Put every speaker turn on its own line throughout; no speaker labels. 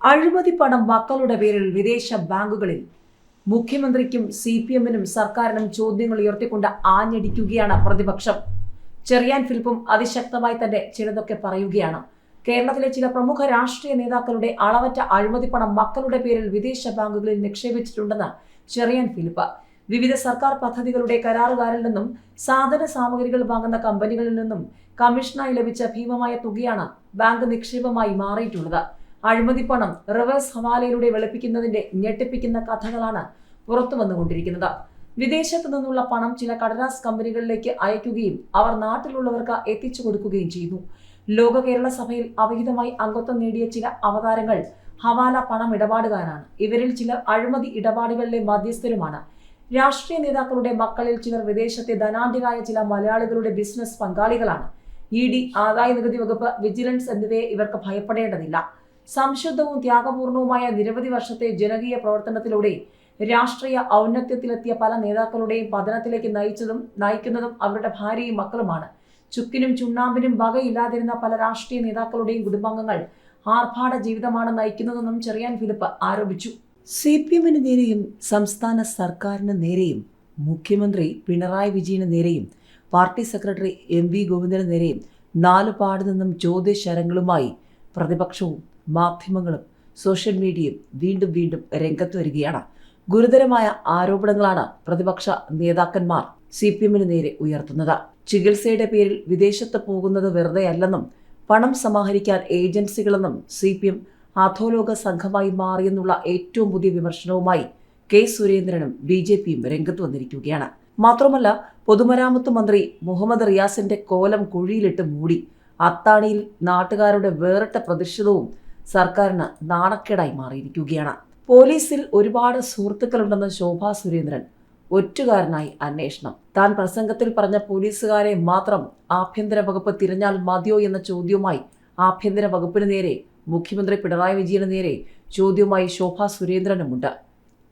അഴിമതി പണം മക്കളുടെ പേരിൽ വിദേശ ബാങ്കുകളിൽ. മുഖ്യമന്ത്രിക്കും സി പി എമ്മിനും സർക്കാരിനും ചോദ്യങ്ങൾ ഉയർത്തിക്കൊണ്ട് ആഞ്ഞടിക്കുകയാണ് പ്രതിപക്ഷം. ചെറിയാൻ ഫിലിപ്പും അതിശക്തമായി തന്നെ ചിലതൊക്കെ പറയുകയാണ്. കേരളത്തിലെ ചില പ്രമുഖ രാഷ്ട്രീയ നേതാക്കളുടെ അളവറ്റ അഴിമതി പണം മക്കളുടെ പേരിൽ വിദേശ ബാങ്കുകളിൽ നിക്ഷേപിച്ചിട്ടുണ്ടെന്ന് ചെറിയാൻ ഫിലിപ്പ്. വിവിധ സർക്കാർ പദ്ധതികളുടെ കരാറുകാരിൽ നിന്നും സാധന സാമഗ്രികൾ വാങ്ങുന്ന കമ്പനികളിൽ നിന്നും കമ്മീഷനായി ലഭിച്ച ഭീമമായ തുകയാണ് ബാങ്ക് നിക്ഷേപമായി മാറിയിട്ടുള്ളത്. അഴിമതി പണം റിവേഴ്സ് ഹവാലയിലൂടെ വെളുപ്പിക്കുന്നതിന്റെ ഞെട്ടിപ്പിക്കുന്ന കഥകളാണ് പുറത്തു വന്നുകൊണ്ടിരിക്കുന്നത്. വിദേശത്തു നിന്നുള്ള പണം ചില കടലാസ് കമ്പനികളിലേക്ക് അയക്കുകയും അവർ നാട്ടിലുള്ളവർക്ക് എത്തിച്ചു കൊടുക്കുകയും ചെയ്യുന്നു. ലോക കേരള സഭയിൽ അവിഹിതമായി അംഗത്വം നേടിയ ചില അവതാരങ്ങൾ ഹവാല പണം ഇടപാടുകാരാണ്. ഇവരിൽ ചിലർ അഴിമതി ഇടപാടുകളിലെ മധ്യസ്ഥരുമാണ്. രാഷ്ട്രീയ നേതാക്കളുടെ മക്കളിൽ ചിലർ വിദേശത്തെ ധനാഢ്യരായ ചില മലയാളികളുടെ ബിസിനസ് പങ്കാളികളാണ്. ഇ ഡി ആദായ നികുതി വകുപ്പ് വിജിലൻസ് എന്നിവയെ ഇവർക്ക് ഭയപ്പെടേണ്ടതില്ല. സംശുദ്ധവും ത്യാഗപൂർണവുമായ നിരവധി വർഷത്തെ ജനകീയ പ്രവർത്തനത്തിലൂടെ രാഷ്ട്രീയ ഔന്നത്യത്തിലെത്തിയ പല നേതാക്കളുടെയും പതനത്തിലേക്ക് നയിച്ചതും നയിക്കുന്നതും അവരുടെ ഭാര്യയും മക്കളുമാണ്. ചുക്കിനും ചുണ്ണാമ്പിനും വകയില്ലാതിരുന്ന പല രാഷ്ട്രീയ നേതാക്കളുടെയും കുടുംബാംഗങ്ങൾ ആർഭാട ജീവിതമാണ് നയിക്കുന്നതെന്നും ചെറിയാൻ ഫിലിപ്പ് ആരോപിച്ചു. സി പി എമ്മിന് നേരെയും സംസ്ഥാന സർക്കാരിന് നേരെയും മുഖ്യമന്ത്രി പിണറായി വിജയന് നേരെയും പാർട്ടി സെക്രട്ടറി എം വി ഗോവിന്ദന് നേരെയും നാലു പാടു നിന്നും ചോദ്യശരങ്ങളുമായി പ്രതിപക്ഷവും മാധ്യമങ്ങളും സോഷ്യൽ മീഡിയയും വീണ്ടും വീണ്ടും രംഗത്ത് വരികയാണ്. ഗുരുതരമായ ആരോപണങ്ങളാണ് പ്രതിപക്ഷ നേതാക്കന്മാർ സി പി എമ്മിന് നേരെ ഉയർത്തുന്നത്. ചികിത്സയുടെ പേരിൽ വിദേശത്ത് പോകുന്നത് വെറുതെയല്ലെന്നും പണം സമാഹരിക്കാൻ ഏജൻസികളെന്നും സി പി എം അധോലോക സംഘമായി മാറിയെന്നുള്ള ഏറ്റവും പുതിയ വിമർശനവുമായി കെ സുരേന്ദ്രനും ബി ജെ പിയും രംഗത്ത് വന്നിരിക്കുകയാണ്. മാത്രമല്ല പൊതുമരാമത്ത് മന്ത്രി മുഹമ്മദ് റിയാസിന്റെ കോലം കുഴിയിലിട്ട് മൂടി അത്താണിയിൽ നാട്ടുകാരുടെ വേറിട്ട പ്രതിഷേധവും സർക്കാരിന് നാണക്കേടായി മാറിയിരിക്കുകയാണ്. പോലീസിൽ ഒരുപാട് സുഹൃത്തുക്കളുണ്ടെന്ന് ശോഭാ സുരേന്ദ്രൻ ഒറ്റുകാരനായി അന്വേഷണം. താൻ പ്രസംഗത്തിൽ പറഞ്ഞ പോലീസുകാരെ മാത്രം ആഭ്യന്തര വകുപ്പ് തിരഞ്ഞാൽ മതിയോ എന്ന ചോദ്യവുമായി ആഭ്യന്തര വകുപ്പിന് നേരെ മുഖ്യമന്ത്രി പിണറായി വിജയന് നേരെ ചോദ്യവുമായി ശോഭാ സുരേന്ദ്രനുമുണ്ട്.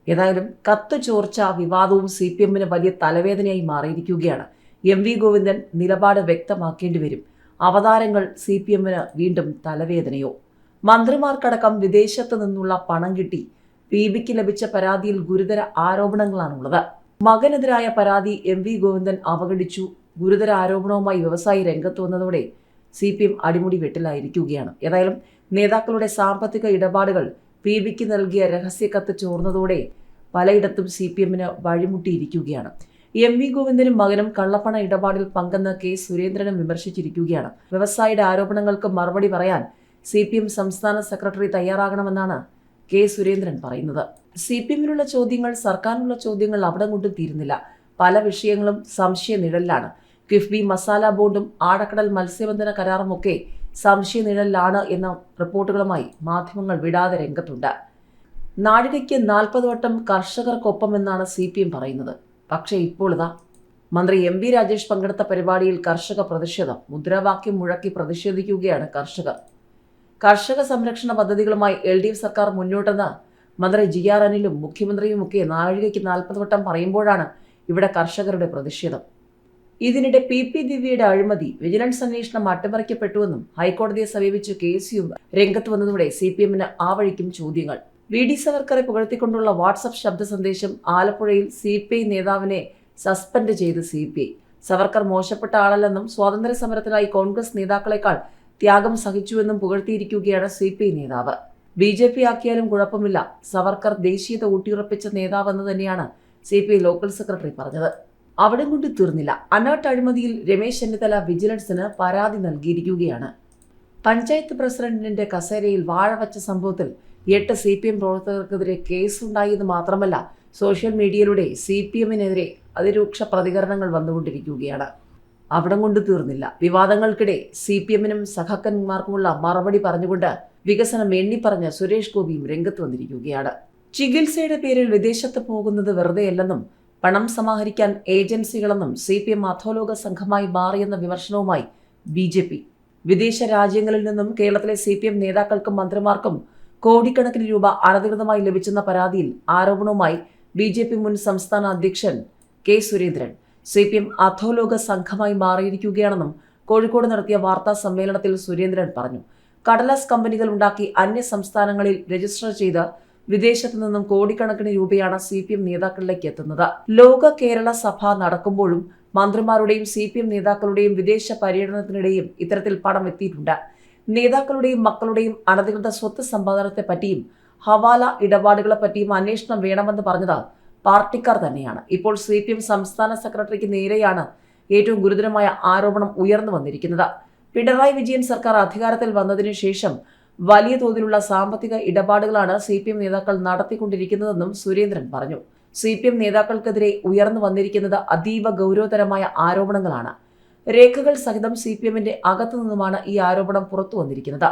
ഏതായാലും കത്ത് ചോർച്ച വിവാദവും സി പി എമ്മിന് വലിയ തലവേദനയായി മാറിയിരിക്കുകയാണ്. എം വി ഗോവിന്ദൻ നിലപാട് വ്യക്തമാക്കേണ്ടി വരും. അവതാരങ്ങൾ സി പി എമ്മിന് വീണ്ടും തലവേദനയോ? മന്ത്രിമാർക്കടക്കം വിദേശത്ത് നിന്നുള്ള പണം കിട്ടി. പി ബിക്ക് ലഭിച്ച പരാതിയിൽ ഗുരുതര ആരോപണങ്ങളാണുള്ളത്. മകനെതിരായ പരാതി എം വി ഗോവിന്ദൻ അവഗണിച്ചു. ഗുരുതര ആരോപണവുമായി വ്യവസായി രംഗത്ത് വന്നതോടെ സി പി എം അടിമുടി വെട്ടിലായിരിക്കുകയാണ്. ഏതായാലും നേതാക്കളുടെ സാമ്പത്തിക ഇടപാടുകൾ പി ബിക്ക് നൽകിയ രഹസ്യക്കത്ത് ചോർന്നതോടെ പലയിടത്തും സി പി എമ്മിന് വഴിമുട്ടിയിരിക്കുകയാണ്. എം വി ഗോവിന്ദനും മകനും കള്ളപ്പണ ഇടപാടിൽ പങ്കെന്ന് കെ സുരേന്ദ്രനും വിമർശിച്ചിരിക്കുകയാണ്. വ്യവസായിയുടെ ആരോപണങ്ങൾക്ക് മറുപടി പറയാൻ സി പി എം സംസ്ഥാന സെക്രട്ടറി തയ്യാറാകണമെന്നാണ് കെ സുരേന്ദ്രൻ പറയുന്നത്. സി പി എമ്മിനുള്ള ചോദ്യങ്ങൾ സർക്കാരിനുള്ള ചോദ്യങ്ങൾ അവിടെ കൊണ്ടും തീരുന്നില്ല. പല വിഷയങ്ങളും സംശയ നിഴലിലാണ്. കിഫ്ബി മസാല ബോർഡും ആഴക്കടൽ മത്സ്യബന്ധന കരാറുമൊക്കെ സംശയ നിഴലിലാണ് എന്ന റിപ്പോർട്ടുകളുമായി മാധ്യമങ്ങൾ വിടാതെ രംഗത്തുണ്ട്. നാഴികയ്ക്ക് നാൽപ്പത് വട്ടം കർഷകർക്കൊപ്പം എന്നാണ് സി പി എം പറയുന്നത്. പക്ഷേ ഇപ്പോൾ ഇതാ മന്ത്രി എം വി രാജേഷ് പങ്കെടുത്ത പരിപാടിയിൽ കർഷക പ്രതിഷേധം മുദ്രാവാക്യം മുഴക്കി പ്രതിഷേധിക്കുകയാണ് കർഷകർ. കർഷക സംരക്ഷണ പദ്ധതികളുമായി എൽ ഡി എഫ് സർക്കാർ മുന്നോട്ടെന്ന് മന്ത്രി ജി ആർ അനിലും മുഖ്യമന്ത്രിയുമൊക്കെ നാഴികയ്ക്ക് നാൽപ്പത് വട്ടം പറയുമ്പോഴാണ് ഇവിടെ കർഷകരുടെ പ്രതിഷേധം. ഇതിനിടെ പി പി ദിവ്യയുടെ അഴിമതി വിജിലൻസ് അന്വേഷണം അട്ടിമറിക്കപ്പെട്ടുവെന്നും ഹൈക്കോടതിയെ സമീപിച്ച് കേസ് യു രംഗത്ത് വന്നതോടെ സി പി എമ്മിന് ആ വഴിക്കും ചോദ്യങ്ങൾ. വി ഡി സവർക്കറെ പുകഴ്ത്തിക്കൊണ്ടുള്ള വാട്സപ്പ് ശബ്ദ സന്ദേശം ആലപ്പുഴയിൽ സി പി ഐ നേതാവിനെ സസ്പെൻഡ് ചെയ്ത് സി പി ഐ. സവർക്കർ മോശപ്പെട്ട ആളല്ലെന്നും സ്വാതന്ത്ര്യ സമരത്തിനായി കോൺഗ്രസ് നേതാക്കളെക്കാൾ ത്യാഗം സഹിച്ചുവെന്നും പുകഴ്ത്തിയിരിക്കുകയാണ് സി പി നേതാവ്. ബി ജെ പി ആക്കിയാലും കുഴപ്പമില്ല. സവർക്കർ ദേശീയത ഊട്ടിയുറപ്പിച്ച നേതാവെന്ന് തന്നെയാണ് C P I local secretary പറഞ്ഞത്. അവിടെ കൊണ്ട് തീർന്നില്ല. അനാട്ട് അഴിമതിയിൽ രമേശ് ചെന്നിത്തല വിജിലൻസിന് പരാതി നൽകിയിരിക്കുകയാണ്. പഞ്ചായത്ത് പ്രസിഡന്റിന്റെ കസേരയിൽ വാഴ വച്ച സംഭവത്തിൽ എട്ട് സി പി എം പ്രവർത്തകർക്കെതിരെ കേസുണ്ടായെന്ന് മാത്രമല്ല സോഷ്യൽ മീഡിയയിലൂടെ സി പി എമ്മിനെതിരെ അതിരൂക്ഷ പ്രതികരണങ്ങൾ വന്നുകൊണ്ടിരിക്കുകയാണ്. അവിടം കൊണ്ട് തീർന്നില്ല. വിവാദങ്ങൾക്കിടെ സി പി എമ്മിനും സഖാക്കന്മാർക്കുമുള്ള മറുപടി പറഞ്ഞുകൊണ്ട് വികസനം എണ്ണിപ്പറഞ്ഞ സുരേഷ് ഗോപിയും രംഗത്ത് വന്നിരിക്കുകയാണ്. ചികിത്സയുടെ പേരിൽ വിദേശത്ത് പോകുന്നത് വെറുതെയല്ലെന്നും പണം സമാഹരിക്കാൻ ഏജൻസികളെന്നും സി പി എം അധോലോക സംഘമായി മാറിയെന്ന വിമർശനവുമായി ബി ജെ പി. വിദേശ രാജ്യങ്ങളിൽ നിന്നും കേരളത്തിലെ സി പി എം നേതാക്കൾക്കും മന്ത്രിമാർക്കും കോടിക്കണക്കിന് രൂപ അനധികൃതമായി ലഭിച്ചെന്ന പരാതിയിൽ ആരോപണവുമായി ബി ജെ പി മുൻ സംസ്ഥാന അധ്യക്ഷൻ K Surendran C P M അധോലോക സംഘമായി മാറിയിരിക്കുകയാണെന്നും കോഴിക്കോട് നടത്തിയ വാർത്താ സമ്മേളനത്തിൽ സുരേന്ദ്രൻ പറഞ്ഞു. കടലാസ് കമ്പനികൾ ഉണ്ടാക്കി അന്യ സംസ്ഥാനങ്ങളിൽ രജിസ്റ്റർ ചെയ്ത് വിദേശത്തു നിന്നും കോടിക്കണക്കിന് രൂപയാണ് സി പി എം നേതാക്കളിലേക്ക് എത്തുന്നത്. ലോക കേരള സഭ നടക്കുമ്പോഴും മന്ത്രിമാരുടെയും സി പി എം നേതാക്കളുടെയും വിദേശ പര്യടനത്തിനിടെയും ഇത്തരത്തിൽ പണം എത്തിയിട്ടുണ്ട്. നേതാക്കളുടെയും മക്കളുടെയും അനധികൃത സ്വത്ത് സമ്പാദനത്തെ പറ്റിയും ഹവാല ഇടപാടുകളെ പറ്റിയും അന്വേഷണം വേണമെന്ന് പറഞ്ഞത് പാർട്ടിക്കാർ തന്നെയാണ്. ഇപ്പോൾ സി പി എം സംസ്ഥാന സെക്രട്ടറിക്ക് നേരെയാണ് ഏറ്റവും ഗുരുതരമായ ആരോപണം ഉയർന്നു വന്നിരിക്കുന്നത്. പിണറായി വിജയൻ സർക്കാർ അധികാരത്തിൽ വന്നതിനു ശേഷം വലിയ തോതിലുള്ള സാമ്പത്തിക ഇടപാടുകളാണ് സി പി എം നേതാക്കൾ നടത്തിക്കൊണ്ടിരിക്കുന്നതെന്നും സുരേന്ദ്രൻ പറഞ്ഞു. സി പി എം നേതാക്കൾക്കെതിരെ ഉയർന്നു വന്നിരിക്കുന്നത് അതീവ ഗൗരവതരമായ ആരോപണങ്ങളാണ്. രേഖകൾ സഹിതം സി പി എമ്മിന്റെ അകത്തു നിന്നുമാണ് ഈ ആരോപണം പുറത്തു വന്നിരിക്കുന്നത്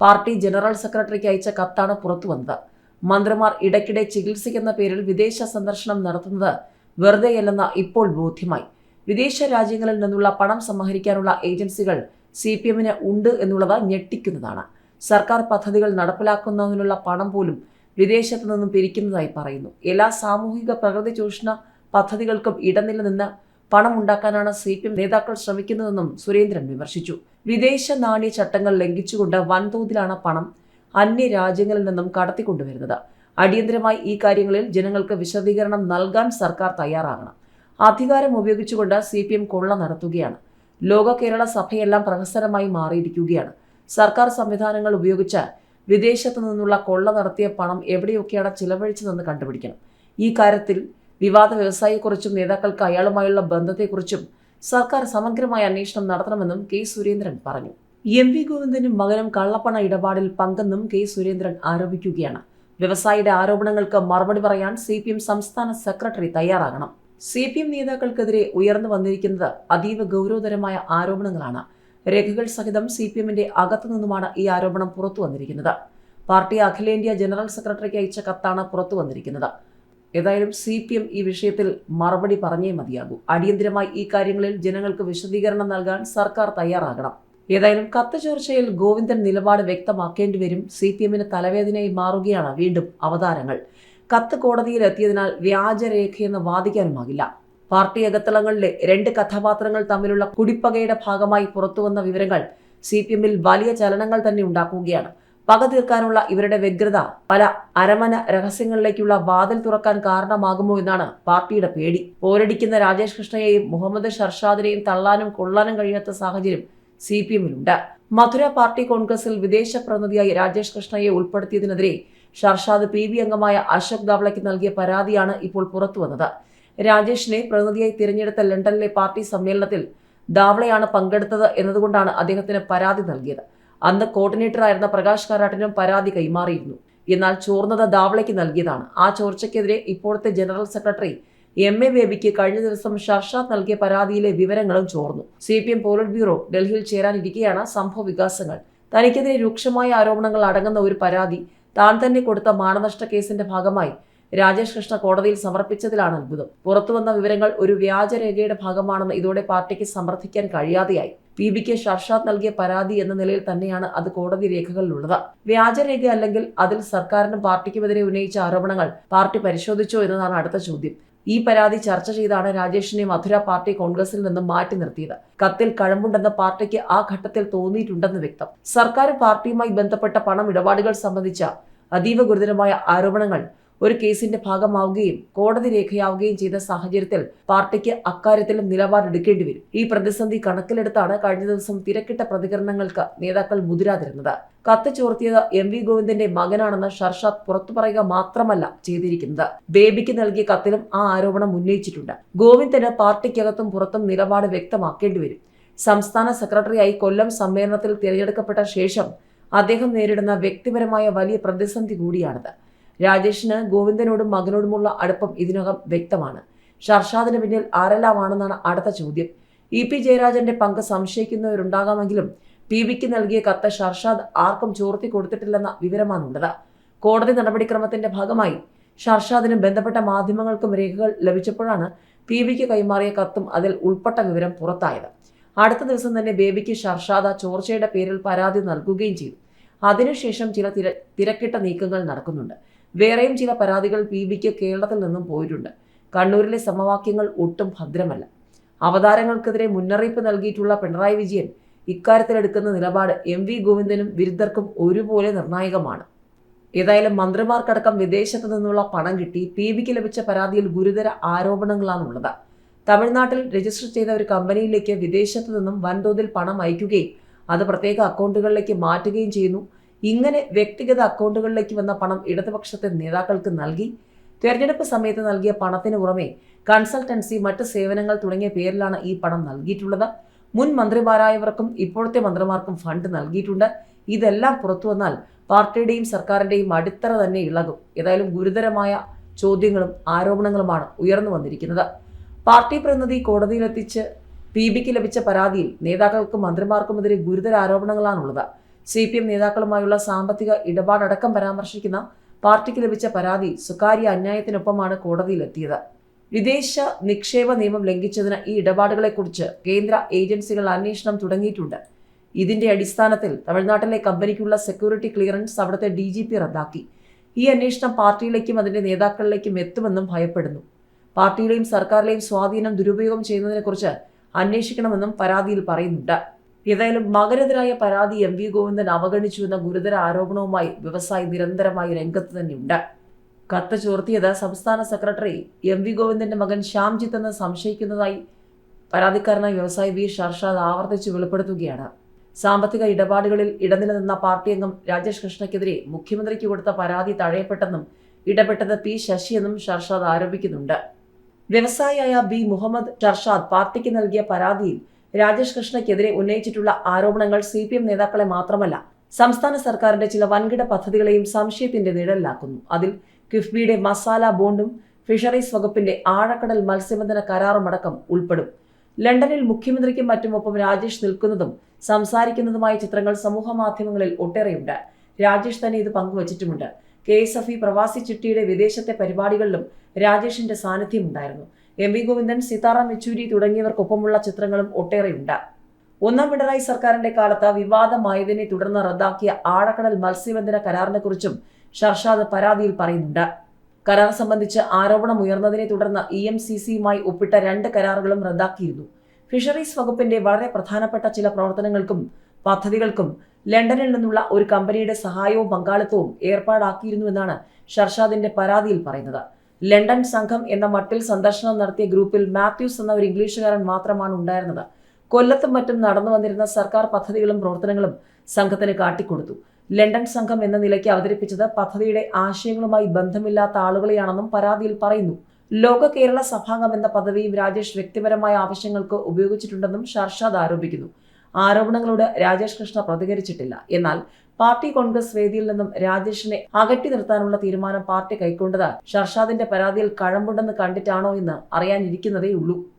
പാർട്ടി ജനറൽ സെക്രട്ടറിക്ക് അയച്ച കത്താണ് പുറത്തു വന്നത് മന്ത്രിമാർ ഇടയ്ക്കിടെ ചികിത്സിക്കുന്ന പേരിൽ വിദേശ സന്ദർശനം നടത്തുന്നത് വെറുതെയല്ലെന്ന് ഇപ്പോൾ ബോധ്യമായി. വിദേശ രാജ്യങ്ങളിൽ നിന്നുള്ള പണം സമാഹരിക്കാനുള്ള ഏജൻസികൾ സി പി എമ്മിന് ഉണ്ട് എന്നുള്ളത് ഞെട്ടിക്കുന്നതാണ്. സർക്കാർ പദ്ധതികൾ നടപ്പിലാക്കുന്നതിനുള്ള പണം പോലും വിദേശത്തു നിന്നും പിരിക്കുന്നതായി പറയുന്നു. എല്ലാ സാമൂഹിക പ്രകൃതി ചൂഷണ പദ്ധതികൾക്കും ഇടനില നിന്ന് പണം ഉണ്ടാക്കാനാണ് സി പി എം നേതാക്കൾ ശ്രമിക്കുന്നതെന്നും സുരേന്ദ്രൻ വിമർശിച്ചു. വിദേശ നാണ്യ ചട്ടങ്ങൾ ലംഘിച്ചുകൊണ്ട് വൻതോതിലാണ് പണം അന്യ രാജ്യങ്ങളിൽ നിന്നും കടത്തിക്കൊണ്ടുവരുന്നത്. അടിയന്തരമായി ഈ കാര്യങ്ങളിൽ ജനങ്ങൾക്ക് വിശദീകരണം നൽകാൻ സർക്കാർ തയ്യാറാകണം. അധികാരം ഉപയോഗിച്ചുകൊണ്ട് സി പി എം കൊള്ള നടത്തുകയാണ്. ലോക കേരള സഭയെല്ലാം പ്രഹസനമായി മാറിയിരിക്കുകയാണ്. സർക്കാർ സംവിധാനങ്ങൾ ഉപയോഗിച്ച് വിദേശത്തു നിന്നുള്ള കൊള്ള നടത്തിയ പണം എവിടെയൊക്കെയാണ് ചിലവഴിച്ചതെന്ന് കണ്ടുപിടിക്കണം. ഈ കാര്യത്തിൽ വിവാദ വ്യവസായിയെക്കുറിച്ചും നേതാക്കൾക്ക് അയാളുമായുള്ള ബന്ധത്തെക്കുറിച്ചും സർക്കാർ സമഗ്രമായ അന്വേഷണം നടത്തണമെന്നും കെ സുരേന്ദ്രൻ പറഞ്ഞു. എം വി ഗോവിന്ദനും മകനും കള്ളപ്പണ ഇടപാടിൽ പങ്കെന്നും കെ സുരേന്ദ്രൻ ആരോപിക്കുകയാണ്. വ്യവസായിയുടെ ആരോപണങ്ങൾക്ക് മറുപടി പറയാൻ സി പി എം സംസ്ഥാന സെക്രട്ടറി തയ്യാറാകണം. സി പി എം നേതാക്കൾക്കെതിരെ ഉയർന്നു വന്നിരിക്കുന്നത് അതീവ ഗൗരവതരമായ ആരോപണങ്ങളാണ്. രേഖകൾ സഹിതം സി പി എമ്മിന്റെ അകത്തു നിന്നുമാണ് ഈ ആരോപണം പുറത്തു വന്നിരിക്കുന്നത്. പാർട്ടി അഖിലേന്ത്യാ ജനറൽ സെക്രട്ടറിക്ക് അയച്ച കത്താണ് പുറത്തു വന്നിരിക്കുന്നത്. ഏതായാലും സി പി എം ഈ വിഷയത്തിൽ മറുപടി പറഞ്ഞേ മതിയാകൂ. അടിയന്തിരമായി ഈ കാര്യങ്ങളിൽ ജനങ്ങൾക്ക് വിശദീകരണം നൽകാൻ സർക്കാർ തയ്യാറാകണം. ഏതായാലും കത്ത് ചർച്ചയിൽ ഗോവിന്ദൻ നിലപാട് വ്യക്തമാക്കേണ്ടി വരും. സി പി എമ്മിന് തലവേദനയായി മാറുകയാണ് വീണ്ടും അവതാരങ്ങൾ. കത്ത് കോടതിയിൽ എത്തിയതിനാൽ വ്യാജരേഖയെന്ന് വാദിക്കാനുമാകില്ല. പാർട്ടി അകത്തളങ്ങളിലെ രണ്ട് കഥാപാത്രങ്ങൾ തമ്മിലുള്ള കുടിപ്പകയുടെ ഭാഗമായി പുറത്തുവന്ന വിവരങ്ങൾ സി പി എമ്മിൽ വലിയ ചലനങ്ങൾ തന്നെ ഉണ്ടാക്കുകയാണ്. പക തീർക്കാനുള്ള ഇവരുടെ വ്യഗ്രത പല അരമന രഹസ്യങ്ങളിലേക്കുള്ള വാതിൽ തുറക്കാൻ കാരണമാകുമോ എന്നാണ് പാർട്ടിയുടെ പേടി. പോരടിക്കുന്ന രാജേഷ് കൃഷ്ണയെയും മുഹമ്മദ് ഷർഷാദിനെയും തള്ളാനും കൊള്ളാനും കഴിയാത്ത സാഹചര്യം സി പി എമ്മിലുണ്ട്. മധുര പാർട്ടി കോൺഗ്രസിൽ വിദേശ പ്രതിനിധിയായി രാജേഷ് കൃഷ്ണയെ ഉൾപ്പെടുത്തിയതിനെതിരെ ഷർഷാദ് പി ബി അംഗമായ അശോക് ദാവളയ്ക്ക് നൽകിയ പരാതിയാണ് ഇപ്പോൾ പുറത്തുവന്നത്. രാജേഷിനെ പ്രതിനിധിയായി തിരഞ്ഞെടുത്ത ലണ്ടനിലെ പാർട്ടി സമ്മേളനത്തിൽ ദാവളയാണ് പങ്കെടുത്തത് എന്നതുകൊണ്ടാണ് അദ്ദേഹത്തിന് പരാതി നൽകിയത്. അന്ന് കോർഡിനേറ്ററായിരുന്ന പ്രകാശ് കാരാട്ടിനും പരാതി കൈമാറിയിരുന്നു. എന്നാൽ ചോർന്നത് ദാവളയ്ക്ക് നൽകിയതാണ്. ആ ചോർച്ചയ്ക്കെതിരെ ഇപ്പോഴത്തെ ജനറൽ സെക്രട്ടറി എം എ ബേബിക്ക് കഴിഞ്ഞ ദിവസം ഷർഷാദ് നൽകിയ പരാതിയിലെ വിവരങ്ങളും ചോർന്നു. C P M polit bureau ഡൽഹിയിൽ ചേരാനിരിക്കെയാണ് സംഭവ വികാസങ്ങൾ. തനിക്കെതിരെ രൂക്ഷമായ ആരോപണങ്ങൾ അടങ്ങുന്ന ഒരു പരാതി താൻ തന്നെ കൊടുത്ത മാനനഷ്ട കേസിന്റെ ഭാഗമായി രാജേഷ് കൃഷ്ണ കോടതിയിൽ സമർപ്പിച്ചതിലാണ് അത്ഭുതം. പുറത്തുവന്ന വിവരങ്ങൾ ഒരു വ്യാജരേഖയുടെ ഭാഗമാണെന്ന് ഇതോടെ പാർട്ടിക്ക് സമർത്ഥിക്കാൻ കഴിയാതെയായി. പി ബിക്ക് ഷർഷാദ് നൽകിയ പരാതി എന്ന നിലയിൽ തന്നെയാണ് അത് കോടതി രേഖകളിലുള്ളത്. വ്യാജരേഖ അല്ലെങ്കിൽ അതിൽ സർക്കാരിനും പാർട്ടിക്കുമെതിരെ ഉന്നയിച്ച ആരോപണങ്ങൾ പാർട്ടി പരിശോധിച്ചോ എന്നതാണ് അടുത്ത ചോദ്യം. ഈ പരാതി ചർച്ച ചെയ്താണ് രാജേഷിനെ മധുര പാർട്ടി കോൺഗ്രസിൽ നിന്നും മാറ്റി നിർത്തിയത്. കത്തിൽ കഴമ്പുണ്ടെന്ന് പാർട്ടിക്ക് ആ ഘട്ടത്തിൽ തോന്നിയിട്ടുണ്ടെന്ന് വ്യക്തം. സർക്കാർ പാർട്ടിയുമായി ബന്ധപ്പെട്ട പണം ഇടപാടുകൾ സംബന്ധിച്ച അതീവ ഗുരുതരമായ ആരോപണങ്ങൾ ഒരു കേസിന്റെ ഭാഗമാവുകയും കോടതി രേഖയാവുകയും ചെയ്ത സാഹചര്യത്തിൽ പാർട്ടിക്ക് അക്കാര്യത്തിൽ നിലപാടെടുക്കേണ്ടി വരും. ഈ പ്രതിസന്ധി കണക്കിലെടുത്താണ് കഴിഞ്ഞ ദിവസം തിരക്കിട്ട പ്രതികരണങ്ങൾക്ക് നേതാക്കൾ മുതിരാതിരുന്നത്. കത്ത് ചോർത്തിയത് എം വി ഗോവിന്ദന്റെ മകനാണെന്ന് ഷർഷാദ് പുറത്തു പറയുക മാത്രമല്ല ചെയ്തിരിക്കുന്നത്. ബേബിക്ക് നൽകിയ കത്തിലും ആ ആരോപണം ഉന്നയിച്ചിട്ടുണ്ട്. ഗോവിന്ദന് പാർട്ടിക്കകത്തും പുറത്തും നിലപാട് വ്യക്തമാക്കേണ്ടി വരും. സംസ്ഥാന സെക്രട്ടറിയായി കൊല്ലം സമ്മേളനത്തിൽ തിരഞ്ഞെടുക്കപ്പെട്ട ശേഷം അദ്ദേഹം നേരിടുന്ന വ്യക്തിപരമായ വലിയ പ്രതിസന്ധി കൂടിയാണിത്. രാജേഷിന് ഗോവിന്ദനോടും മകനോടുമുള്ള അടുപ്പം ഇതിനകം വ്യക്തമാണ്. ഷർഷാദിന് പിന്നിൽ ആരെല്ലാമാണെന്നാണ് അടുത്ത ചോദ്യം. ഇ പി ജയരാജന്റെ പങ്ക് സംശയിക്കുന്നവരുണ്ടാകാമെങ്കിലും പി ബിക്ക് നൽകിയ കത്ത് ഷർഷാദ് ആർക്കും ചോർത്തി കൊടുത്തിട്ടില്ലെന്ന വിവരമാണുള്ളത്. കോടതി നടപടിക്രമത്തിന്റെ ഭാഗമായി ഷർഷാദിനും ബന്ധപ്പെട്ട മാധ്യമങ്ങൾക്കും രേഖകൾ ലഭിച്ചപ്പോഴാണ് പി ബിക്ക് കൈമാറിയ കത്തും അതിൽ ഉൾപ്പെട്ട വിവരം പുറത്തായത്. അടുത്ത ദിവസം തന്നെ ബേബിക്ക് ഷർഷാദ ചോർച്ചയുടെ പേരിൽ പരാതി നൽകുകയും ചെയ്തു. അതിനുശേഷം ചില തിര തിരക്കിട്ട നീക്കങ്ങൾ നടക്കുന്നുണ്ട്. വേറെയും ചില പരാതികൾ പി ബിക്ക് കേരളത്തിൽ നിന്നും പോയിട്ടുണ്ട്. കണ്ണൂരിലെ സമവാക്യങ്ങൾ ഒട്ടും ഭദ്രമല്ല. അവതാരങ്ങൾക്കെതിരെ മുന്നറിയിപ്പ് നൽകിയിട്ടുള്ള പിണറായി വിജയൻ ഇക്കാര്യത്തിലെടുക്കുന്ന നിലപാട് എം വി ഗോവിന്ദനും വിരുദ്ധർക്കും ഒരുപോലെ നിർണായകമാണ്. ഏതായാലും മന്ത്രിമാർക്കടക്കം വിദേശത്തു നിന്നുള്ള പണം കിട്ടി. പി ബിക്ക് ലഭിച്ച പരാതിയിൽ ഗുരുതര ആരോപണങ്ങളാണുള്ളത്. തമിഴ്നാട്ടിൽ രജിസ്റ്റർ ചെയ്ത ഒരു കമ്പനിയിലേക്ക് വിദേശത്തു നിന്നും വൻതോതിൽ പണം അയക്കുകയും അത് പ്രത്യേക അക്കൗണ്ടുകളിലേക്ക് മാറ്റുകയും ചെയ്യുന്നു. ഇങ്ങനെ വ്യക്തിഗത അക്കൗണ്ടുകളിലേക്ക് വന്ന പണം ഇടതുപക്ഷത്തെ നേതാക്കൾക്ക് നൽകി തെരഞ്ഞെടുപ്പ് സമയത്ത് നൽകിയ പണത്തിന് പുറമെ കൺസൾട്ടൻസി മറ്റ് സേവനങ്ങൾ തുടങ്ങിയ പേരിലാണ് ഈ പണം നൽകിയിട്ടുള്ളത്. മുൻ മന്ത്രിമാരായവർക്കും ഇപ്പോഴത്തെ മന്ത്രിമാർക്കും ഫണ്ട് നൽകിയിട്ടുണ്ട്. ഇതെല്ലാം പുറത്തു വന്നാൽ പാർട്ടിയുടെയും സർക്കാരിന്റെയും അടിത്തറ തന്നെ ഇളകും. ഏതായാലും ഗുരുതരമായ ചോദ്യങ്ങളും ആരോപണങ്ങളുമാണ് ഉയർന്നു വന്നിരിക്കുന്നത്. പാർട്ടി പ്രതിനിധി കോടതിയിലെത്തിച്ച് പി ബിക്ക് ലഭിച്ച പരാതിയിൽ നേതാക്കൾക്കും മന്ത്രിമാർക്കുമെതിരെ ഗുരുതര ആരോപണങ്ങളാണുള്ളത്. സി പി എം നേതാക്കളുമായുള്ള സാമ്പത്തിക ഇടപാടടക്കം പരാമർശിക്കുന്ന പാർട്ടിക്ക് ലഭിച്ച പരാതി സ്വകാര്യ അന്യായത്തിനൊപ്പമാണ് കോടതിയിലെത്തിയത്. വിദേശ നിക്ഷേപ നിയമം ലംഘിച്ചതിന് ഈ ഇടപാടുകളെക്കുറിച്ച് കേന്ദ്ര ഏജൻസികൾ അന്വേഷണം തുടങ്ങിയിട്ടുണ്ട്. ഇതിന്റെ അടിസ്ഥാനത്തിൽ തമിഴ്നാട്ടിലെ കമ്പനിക്കുള്ള സെക്യൂരിറ്റി ക്ലിയറൻസ് അവിടുത്തെ ഡി ജി പി റദ്ദാക്കി. ഈ അന്വേഷണം പാർട്ടിയിലേക്കും അതിന്റെ നേതാക്കളിലേക്കും എത്തുമെന്നും ഭയപ്പെടുന്നു. പാർട്ടിയിലെയും സർക്കാരിലെയും സ്വാധീനം ദുരുപയോഗം ചെയ്യുന്നതിനെക്കുറിച്ച് അന്വേഷിക്കണമെന്നും പരാതിയിൽ പറയുന്നുണ്ട്. ഏതായാലും മകനെതിരായ പരാതി എം വി ഗോവിന്ദൻ അവഗണിച്ചുവെന്ന ഗുരുതര ആരോപണവുമായി വ്യവസായി നിരന്തരമായി രംഗത്ത് തന്നെയുണ്ട്. കത്ത് ചോർത്തിയത് സംസ്ഥാന സെക്രട്ടറി എം വി ഗോവിന്ദന്റെ മകൻ ശ്യാംജിത്ത് എന്ന് സംശയിക്കുന്നതായി പരാതിക്കാരനായ വ്യവസായി വി ഷർഷാദ് ആവർത്തിച്ച് വെളിപ്പെടുത്തുകയാണ്. സാമ്പത്തിക ഇടപാടുകളിൽ ഇടനിലനിന്ന പാർട്ടി അംഗം രാജേഷ് കൃഷ്ണയ്ക്കെതിരെ മുഖ്യമന്ത്രിക്ക് കൊടുത്ത പരാതി തഴയപ്പെട്ടെന്നും ഇടപെട്ടത് പി എന്നും ഷർഷാദ് ആരോപിക്കുന്നുണ്ട്. വ്യവസായിയായ ബി മുഹമ്മദ് ഷർഷാദ് പാർട്ടിക്ക് നൽകിയ പരാതിയിൽ രാജേഷ് കൃഷ്ണയ്ക്കെതിരെ ഉന്നയിച്ചിട്ടുള്ള ആരോപണങ്ങൾ സി പി എം നേതാക്കളെ മാത്രമല്ല സംസ്ഥാന സർക്കാരിന്റെ ചില വൻകിട പദ്ധതികളെയും സംശയത്തിന്റെ നിഴലിലാക്കുന്നു. അതിൽ കിഫ്ബിയുടെ മസാല ബോണ്ടും ഫിഷറീസ് വകുപ്പിന്റെ ആഴക്കടൽ മത്സ്യബന്ധന കരാറുമടക്കം ഉൾപ്പെടും. ലണ്ടനിൽ മുഖ്യമന്ത്രിക്കും മറ്റുമൊപ്പം രാജേഷ് നിൽക്കുന്നതും സംസാരിക്കുന്നതുമായ ചിത്രങ്ങൾ സമൂഹ മാധ്യമങ്ങളിൽ ഒട്ടേറെയുണ്ട്. രാജേഷ് തന്നെ ഇത് പങ്കുവച്ചിട്ടുമുണ്ട്. കെ എസ് എഫ് ഇ പ്രവാസി ചിട്ടിയുടെ വിദേശത്തെ പരിപാടികളിലും രാജേഷിന്റെ സാന്നിധ്യമുണ്ടായിരുന്നു എം വി ഗോവിന്ദൻ സീതാറാം യെച്ചൂരി തുടങ്ങിയവർക്കൊപ്പമുള്ള ചിത്രങ്ങളും ഒട്ടേറെയുണ്ട്. ഒന്നാം പിണറായി സർക്കാരിന്റെ കാലത്ത് വിവാദമായതിനെ തുടർന്ന് റദ്ദാക്കിയ ആഴക്കടൽ മത്സ്യബന്ധന കരാറിനെക്കുറിച്ചും ഷർഷാദ് പരാതിയിൽ പറയുന്നുണ്ട്. കരാർ സംബന്ധിച്ച് ആരോപണം ഉയർന്നതിനെ തുടർന്ന് ഇ എം സി സിയുമായി ഒപ്പിട്ട രണ്ട് കരാറുകളും റദ്ദാക്കിയിരുന്നു. ഫിഷറീസ് വകുപ്പിന്റെ വളരെ പ്രധാനപ്പെട്ട ചില പ്രവർത്തനങ്ങൾക്കും പദ്ധതികൾക്കും ലണ്ടനിൽ നിന്നുള്ള ഒരു കമ്പനിയുടെ സഹായവും പങ്കാളിത്തവും ഏർപ്പാടാക്കിയിരുന്നുവെന്നാണ് ഷർഷാദിന്റെ പരാതിയിൽ പറയുന്നത്. ലണ്ടൻ സംഘം എന്ന മട്ടിൽ സന്ദർശനം നടത്തിയ ഗ്രൂപ്പിൽ മാത്യൂസ് എന്ന ഒരു ഇംഗ്ലീഷുകാരൻ മാത്രമാണ് ഉണ്ടായിരുന്നത്. കൊല്ലത്തും മറ്റും നടന്നു വന്നിരുന്ന സർക്കാർ പദ്ധതികളും പ്രവർത്തനങ്ങളും സംഘത്തിന് കാട്ടിക്കൊടുത്തു. ലണ്ടൻ സംഘം എന്ന നിലയ്ക്ക് അവതരിപ്പിച്ചത് പദ്ധതിയുടെ ആശയങ്ങളുമായി ബന്ധമില്ലാത്ത ആളുകളെയാണെന്നും പരാതിയിൽ പറയുന്നു. ലോക കേരള സഭാംഗം എന്ന പദവിയും രാജേഷ് വ്യക്തിപരമായ ആവശ്യങ്ങൾക്ക് ഉപയോഗിച്ചിട്ടുണ്ടെന്നും ഷർഷാദ് ആരോപിക്കുന്നു. ആരോപണങ്ങളോട് രാജേഷ് കൃഷ്ണ പ്രതികരിച്ചിട്ടില്ല. എന്നാൽ പാർട്ടി കോൺഗ്രസ് വേദിയിൽ നിന്നും രാജേഷിനെ അകറ്റി നിർത്താനുള്ള തീരുമാനം പാർട്ടി കൈക്കൊണ്ടത്. ഷർഷാദിന്റെ പരാതിയിൽ കഴമ്പുണ്ടെന്ന് കണ്ടിട്ടാണോ എന്ന് അറിയാനിരിക്കുന്നതേയുള്ളൂ.